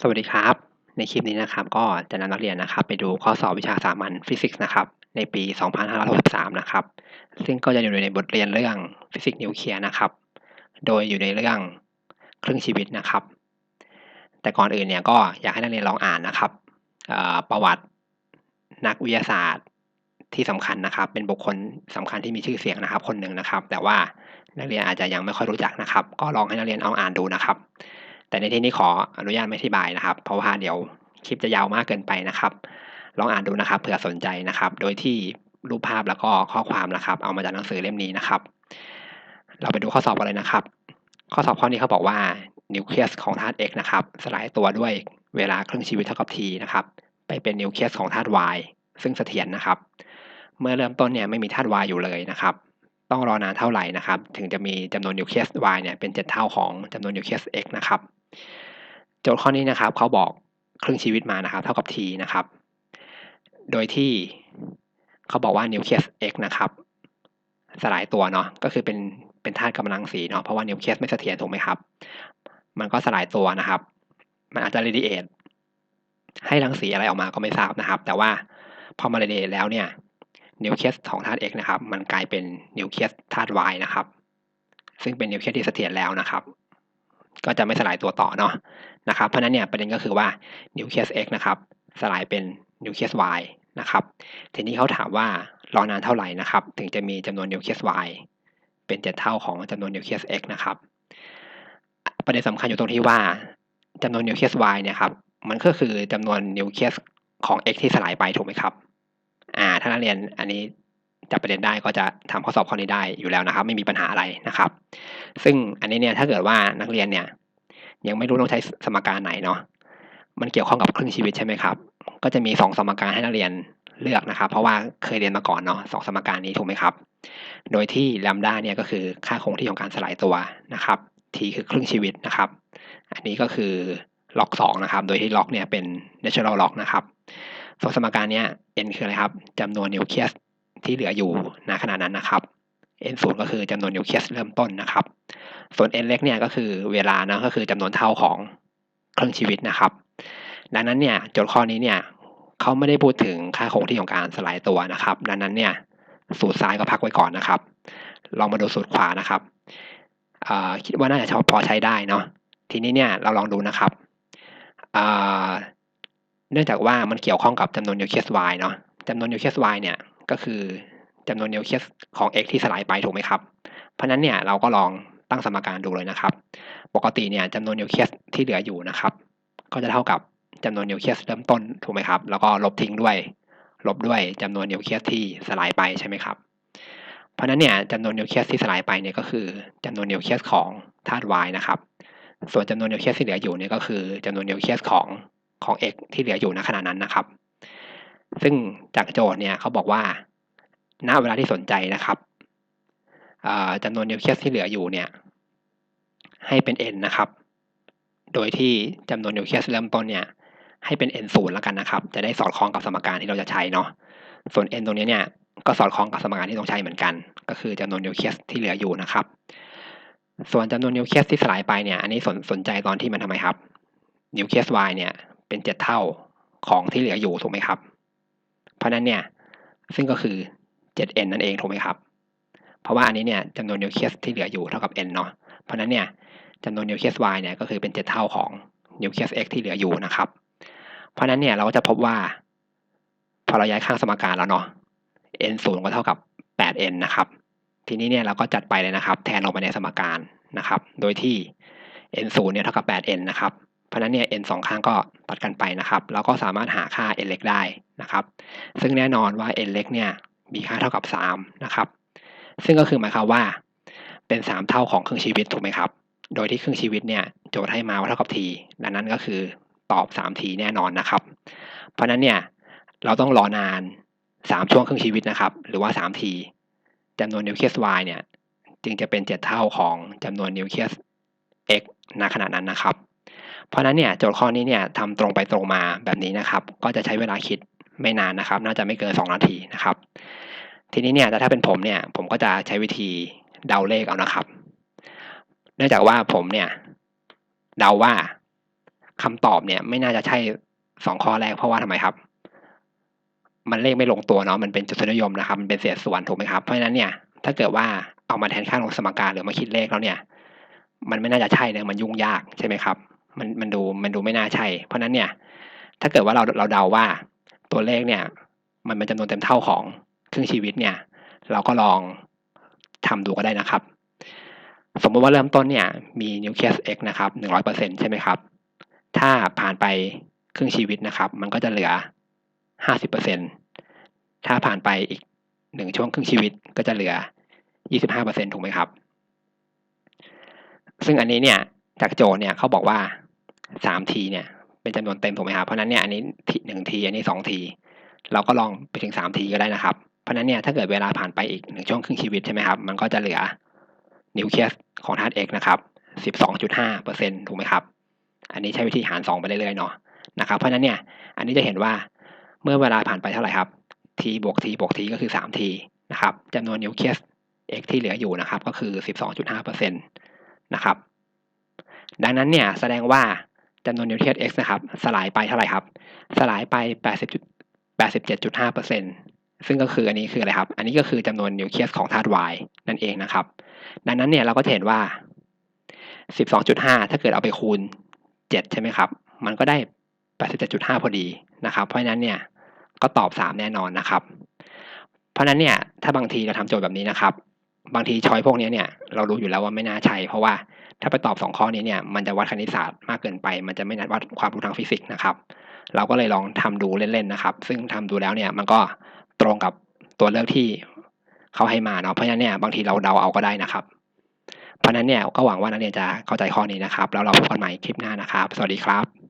สวัสดีครับ ในคลิปนี้นะครับ ก็จะนำนักเรียนนะครับ ไปดูข้อสอบวิชาสามัญฟิสิกส์นะครับในปี 2563 นะครับ ซึ่งก็จะอยู่ในบทเรียนเรื่องฟิสิกส์นิวเคลียร์นะครับ โดยอยู่ในเรื่องครึ่งชีวิตนะครับ แต่ก่อนอื่นเนี่ยก็อยากให้นักเรียนลองอ่านนะครับประวัตินักวิทยาศาสตร์ที่สำคัญนะครับ เป็นบุคคลสำคัญที่มีชื่อเสียงนะครับ คนหนึ่งนะครับ แต่ว่านักเรียนอาจจะยังไม่ค่อยรู้จักนะครับ ก็ลองให้นักเรียนเอาอ่านดูนะครับ แต่ในที่นี้ขออนุญาตไม่อธิบายนะครับ เพราะว่าเดี๋ยวคลิปจะยาวมากเกินไปนะครับ ลองอ่านดูนะครับ เผื่อสนใจนะครับ โดยที่รูปภาพแล้วก็ข้อความนะครับ เอามาจากหนังสือเล่มนี้นะครับ เราไปดูข้อสอบกันเลยนะครับ ข้อสอบข้อนี้เขาบอกว่านิวเคลียสของธาตุ X นะครับ สลายตัวด้วยเวลาครึ่งชีวิตเท่ากับ T นะครับ ไปเป็นนิวเคลียสของธาตุ Y ซึ่งเสถียรนะครับ เมื่อเริ่มต้นเนี่ยไม่มีธาตุ Y อยู่เลยนะครับ ต้องรอนานเท่าไหร่นะครับ ถึงจะมีจำนวนนิวเคลียส Y เนี่ยเป็น 7 เท่าของจำนวนนิวเคลียส X นะครับ โจทย์ข้อนี้นะครับเขาบอกครึ่งชีวิตมานะครับ เท่ากับ t นะครับ โดยที่เขาบอกว่านิวเคลียส x นะครับ สลายตัวเนาะก็คือเป็นเป็นธาตุกำลังสีเนาะเพราะว่านิวเคลียสไม่เสถียรถูกไหมครับ มันก็สลายตัวนะครับ มันอาจจะเรดิเอทให้รังสีอะไรออกมาก็ไม่ทราบนะครับ แต่ว่าพอมาเรดิเอทแล้วเนี่ยนิวเคลียสของธาตุ x นะครับ มันกลายเป็นนิวเคลียสธาตุ y นะครับ ซึ่งเป็นนิวเคลียสที่เสถียรแล้วนะครับ ก็จะไม่สลายตัวต่อเนาะนะครับเพราะนั้นเนี่ยประเด็นก็คือว่านิวเคลียส x นะครับสลายเป็นนิวเคลียส y นะครับทีนี้เขาถามว่ารอนานเท่าไหร่นะครับ ถึงจะมีจำนวนนิวเคลียส y เป็น7เท่าของจำนวนนิวเคลียส x นะครับประเด็นสำคัญอยู่ตรงที่ว่าจำนวนนิวเคลียส y เนี่ยครับมันก็คือจำนวนนิวเคลียสของ x ที่สลายไปถูกไหมครับอ่าถ้านักเรียนอันนี้ จับประเด็นได้ก็จะทำข้อสอบข้อนี้ได้อยู่แล้วนะครับ ไม่มีปัญหาอะไรนะครับ ซึ่งอันนี้เนี่ยถ้าเกิดว่านักเรียนเนี่ย ยังไม่รู้ต้องใช้สมการไหนเนาะมันเกี่ยวข้องกับครึ่งชีวิตใช่ไหมครับ ก็จะมี 2 สมการให้นักเรียนเลือกนะครับ เพราะว่าเคยเรียนมาก่อนเนาะสองสมการนี้ถูกไหมครับ โดยที่แลมด้าเนี่ยก็คือค่าคงที่ของการสลายตัวนะครับ t คือครึ่งชีวิตนะครับ อันนี้ก็คือล็อก2นะครับ โดยที่ล็อกเนี่ยเป็น natural log นะครับสองสมการเนี้ย n คืออะไรครับจำนวนนิวเคลียส ที่เหลืออยู่ณขณะนั้นนะครับ n 0ก็คือจำนวนนิวเคลียสเริ่มต้นนะครับ ส่วน n เล็กเนี่ยก็คือเวลานะก็คือจำนวนเท่าของครึ่งชีวิตนะครับ ดังนั้นเนี่ยโจทย์ข้อนี้เนี่ยเขาไม่ได้พูดถึงค่าคงที่ของการสลายตัวนะครับ ดังนั้นเนี่ยสูตรซ้ายก็พักไว้ก่อนนะครับ ลองมาดูสูตรขวานะครับคิดว่าน่าจะพอใช้ได้เนาะทีนี้เนี่ยเราลองดูนะครับเนื่องจากว่ามันเกี่ยวข้องกับจำนวนนิวเคลียส y เนาะจำนวนนิวเคลียส y เนี่ย ก็คือจำนวนนิวเคลียสของ x ที่สลายไปถูกไหมครับ เพราะนั้นเนี่ยเราก็ลองตั้งสมการดูเลยนะครับ ปกติเนี่ยจำนวนนิวเคลียสที่เหลืออยู่นะครับ ก็จะเท่ากับจำนวนนิวเคลียสเริ่มต้นถูกไหมครับ แล้วก็ลบทิ้งด้วย ลบด้วยจำนวนนิวเคลียสที่สลายไปใช่ไหมครับเพราะนั้นเนี่ยจำนวนนิวเคลียสที่สลายไปเนี่ยก็คือจำนวนนิวเคลียสของธาตุ y นะครับ ส่วนจำนวนนิวเคลียสที่เหลืออยู่เนี่ยก็คือจำนวนนิวเคลียสของของ x ที่เหลืออยู่ณขณะนั้นนะครับ ซึ่งจากโจทย์เนี่ยเขาบอกว่าณเวลาที่สนใจนะครับจำนวนนิวเคลียสที่เหลืออยู่เนี่ย ให้เป็น n นะครับ โดยที่จำนวนนิวเคลียสเริ่มต้นเนี่ย ให้เป็น n ศูนย์แล้วกันนะครับ จะได้สอดคล้องกับสมการที่เราจะใช้เนาะส่วน n ตรงนี้เนี่ยก็สอดคล้องกับสมการที่ต้องใช้เหมือนกัน ก็คือจำนวนนิวเคลียสที่เหลืออยู่นะครับ ส่วนจำนวนนิวเคลียสที่สลายไปเนี่ย อันนี้สนสนใจตอนที่มันทำไมครับนิวเคลียส y เนี่ยเป็นเจ็ดเท่าของที่เหลืออยู่ถูกไหมครับ เพราะนั้นเนี่ยซึ่งก็คือ 7n นั่นเองถูกไหมครับ เพราะว่าอันนี้เนี่ยจำนวนนิวเคลียสที่เหลืออยู่เท่ากับ n เนาะเพราะนั้นเนี่ยจำนวนนิวเคลียส y เนี่ยก็คือเป็น 7 เท่าของนิวเคลียส x ที่เหลืออยู่นะครับ เพราะนั้นเนี่ยเราก็จะพบว่า พอเราย้ายข้างสมการแล้วเนาะ n ศูนย์ก็เท่ากับ 8n นะครับ ทีนี้เนี่ยเราก็จัดไปเลยนะครับ แทนลงไปในสมการนะครับ โดยที่ n ศูนย์เนี่ยเท่ากับ 8n นะครับ เพราะนั้นเนี่ย n สองข้างก็ตัดกันไปนะครับ เราก็สามารถหาค่า n เล็กได้นะครับ ซึ่งแน่นอนว่า n เล็กเนี่ยมีค่าเท่ากับ 3 นะครับ ซึ่งก็คือหมายความว่า เป็น 3 เท่าของครึ่งชีวิตถูกไหมครับ โดยที่ครึ่งชีวิตเนี่ยโจทย์ให้มาว่าเท่ากับ t ดังนั้นก็คือตอบ 3t แน่นอนนะครับ เพราะนั้นเนี่ยเราต้องรอนาน 3 ช่วงครึ่งชีวิตนะครับ หรือว่า 3t จำนวนนิวเคลียส y เนี่ยจึงจะเป็น 7 เท่าของจำนวนนิวเคลียส x ณขณะนั้นนะครับ เพราะนั้นเนี่ยโจทย์ข้อนี้เนี่ยทำตรงไปตรงมาแบบนี้นะครับ ก็จะใช้เวลาคิดไม่นานนะครับ น่าจะไม่เกิน 2 นาทีนะครับ ทีนี้เนี่ยแต่ถ้าเป็นผมเนี่ยผมก็จะใช้วิธีเดาเลขเอานะครับ เนื่องจากว่าผมเนี่ยเดาว่าคำตอบเนี่ยไม่น่าจะใช่2ข้อแรกเพราะว่าทำไมครับ?มันเลขไม่ลงตัวเนาะมันเป็นจุดทศนิยมนะครับ มันเป็นเศษส่วนถูกไหมครับ?เพราะฉะนั้นเนี่ยถ้าเกิดว่าเอามาแทนค่าลงสมการหรือมาคิดเลขแล้วเนี่ย มันไม่น่าจะใช่เนะมันยุ่งยากใช่ไหมครับ มันมันดูมันดูไม่น่าใช่ เพราะนั้นเนี่ย ถ้าเกิดว่าเราเราเดาว่าตัวเลขเนี่ย มันเป็นจำนวนเต็มเท่าของครึ่งชีวิตเนี่ย เราก็ลองทำดูก็ได้นะครับ สมมติว่าเริ่มต้นเนี่ยมีนิวเคลียส X นะครับ100%ใช่ไหมครับ ถ้าผ่านไปครึ่งชีวิตนะครับ มันก็จะเหลือ50%ถ้าผ่านไปอีก1ช่วงครึ่งชีวิตก็จะเหลือ25%ถูกไหมครับ?ซึ่งอันนี้เนี่ยจากโจเนี่ยเขาบอกว่า 3ทีเนี่ย เป็นจำนวนเต็มถูกไหมครับ?เพราะนั้นเนี่ยอันนี้ท1ทีอันนี้2ทีเราก็ลองไปถึง3ทีก็ได้นะครับ เพราะนั้นเนี่ยถ้าเกิดเวลาผ่านไปอีก1ช่วงครึ่งชีวิตใช่ไหมครับมันก็จะเหลือนิวเคลียสของธาตุ X นะครับ12.5%ถูกไหมครับ?อันนี้ใช้วิธีหาร2ไปเรื่อยๆเนาะนะครับเพราะนั้นเนี่ยอันนี้จะเห็นว่าเมื่อเวลาผ่านไปเท่าไหร่ครับ t บวก t บวก t ก็คือ3ทีนะครับจำนวนนิวเคลียส X ที่เหลืออยู่นะครับ ก็คือ12.5%นะครับ ดังนั้นเนี่ยแสดงว่า จำนวนนิวเคลียส X นะครับ สลายไปเท่าไรครับ?สลายไป80จุด87.5%ซึ่งก็คืออันนี้คืออะไรครับ?อันนี้ก็คือจำนวนนิวเคลียสของธาตุ Y นั่นเองนะครับ ดังนั้นเนี่ยเราก็จะเห็นว่า 12.5 ถ้าเกิดเอาไปคูณ 7 ใช่ไหมครับ มันก็ได้ 87.5 พอดีนะครับ เพราะฉะนั้นเนี่ยก็ตอบ 3 แน่นอนนะครับ เพราะนั้นเนี่ยถ้าบางทีเราทำโจทย์แบบนี้นะครับ บางทีชอยพวกนี้เนี่ยเรารู้อยู่แล้วว่าไม่น่าใช่ เพราะว่าถ้าไปตอบ2ข้อนี้เนี่ยมันจะวัดคณิตศาสตร์มากเกินไป มันจะไม่นัดวัดความรู้ทางฟิสิกส์นะครับ เราก็เลยลองทำดูเล่นๆนะครับ ซึ่งทำดูแล้วเนี่ยมันก็ตรงกับตัวเลือกที่เขาให้มาเนาะเพราะฉะนั้นเนี่ยบางทีเราเดาเอาก็ได้นะครับ เพราะฉะนั้นเนี่ยก็หวังว่านักเรียนจะเข้าใจข้อนี้นะครับ แล้วเราพบกันใหม่คลิปหน้านะครับ สวัสดีครับ